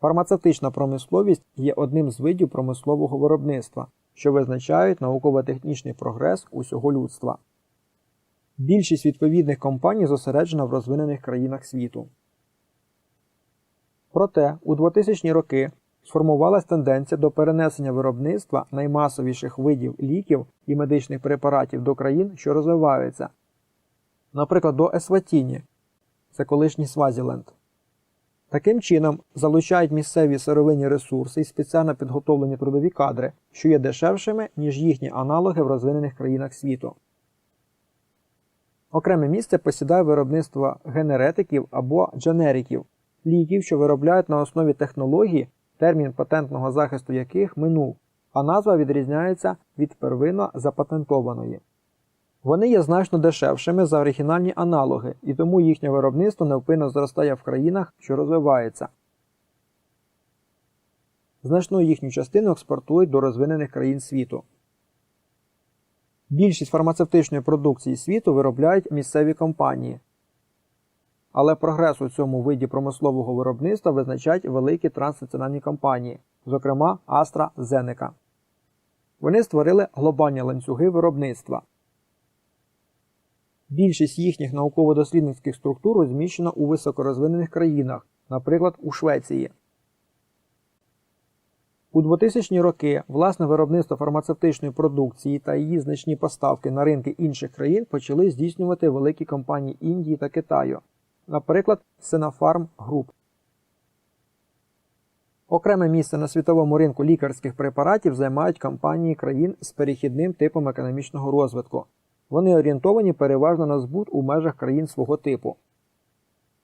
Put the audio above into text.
Фармацевтична промисловість є одним з видів промислового виробництва, що визначають науково-технічний прогрес усього людства. Більшість відповідних компаній зосереджена в розвинених країнах світу. Проте у 2000-ні роки сформувалась тенденція до перенесення виробництва наймасовіших видів ліків і медичних препаратів до країн, що розвиваються, наприклад, до Есватіні, це колишній Свазіленд. Таким чином, залучають місцеві сировинні ресурси і спеціально підготовлені трудові кадри, що є дешевшими, ніж їхні аналоги в розвинених країнах світу. Окреме місце посідає виробництво генеретиків або дженериків, ліків, що виробляють на основі технологій, термін патентного захисту яких минув, а назва відрізняється від первинно запатентованої. Вони є значно дешевшими за оригінальні аналоги, і тому їхнє виробництво невпинно зростає в країнах, що розвиваються. Значну їхню частину експортують до розвинених країн світу. Більшість фармацевтичної продукції світу виробляють місцеві компанії. Але прогрес у цьому виді промислового виробництва визначають великі транснаціональні компанії, зокрема AstraZeneca. Вони створили глобальні ланцюги виробництва. Більшість їхніх науково-дослідницьких структур розміщена у високорозвинених країнах, наприклад, у Швеції. У 2000-ні роки власне виробництво фармацевтичної продукції та її значні поставки на ринки інших країн почали здійснювати великі компанії Індії та Китаю, наприклад, Sinopharm Group. Окреме місце на світовому ринку лікарських препаратів займають компанії країн з перехідним типом економічного розвитку. Вони орієнтовані переважно на збут у межах країн свого типу.